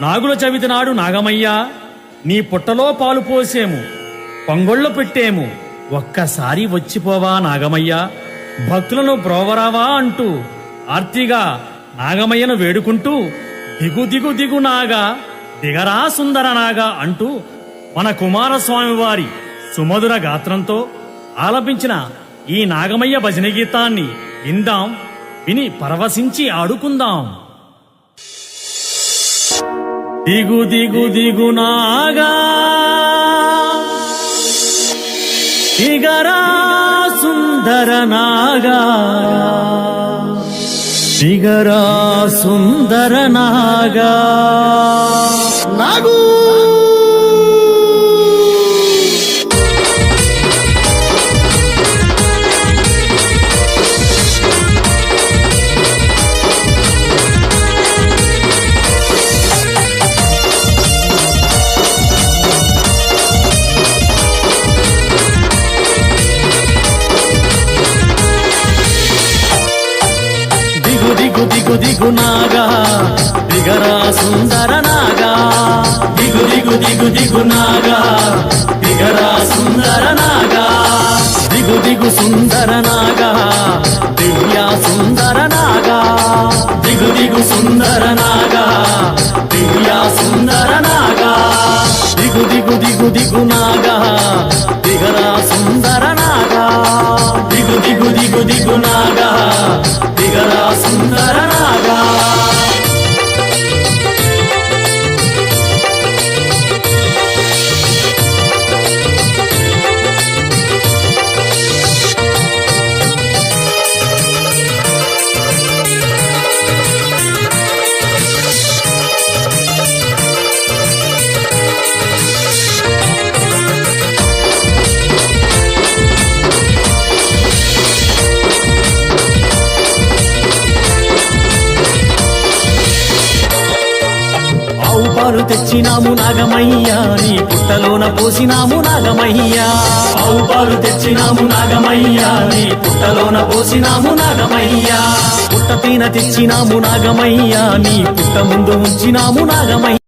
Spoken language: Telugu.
నాగుల చవితి నాడు నాగమయ్య నీ పుట్టలో పాలు పోసేము పొంగొళ్ళు పెట్టేము ఒక్కసారి వచ్చిపోవా నాగమయ్య భక్తులను బ్రోవరావా అంటూ ఆర్తిగా నాగమయ్యను వేడుకుంటూ దిగు దిగు దిగు నాగా దిగరా సుందర నాగా అంటూ మన కుమారస్వామి వారి సుమధుర గాత్రంతో ఆలపించిన ఈ నాగమయ్య భజన గీతాన్ని విందాం విని పరవశించి ఆడుకుందాం. దిగు దిగు దిగు నాగా దిగరా సుందర నాగా దిగరా సుందర నాగా దిగు దిగు దిగు నాగా దిగరా సుందర నాగా దిగు దిగు దిగు దిగు నాగా దిగరా సుందర నాగా దిగు దిగు సుందర నాగా దివ్యా సుందర నాగా దిగు దిగు సుందర నాగా దివ్యా సుందర నాగా దిగు దిగు దిగు దిగు నాగా దిగరా సుందర పాలు తెచ్చినాము నాగమయ్యా. నీ పుట్టలోన పోసినాము నాగమయ్యా. ఆవు పాలు తెచ్చినాము నాగమయ్యా. నీ పుట్టలోన పోసినాము నాగమయ్యా. పుట్ట తీన తెచ్చినాము నాగమయ్యా. నీ పుట్ట ముందు ఉంచినాము నాగమయ్య.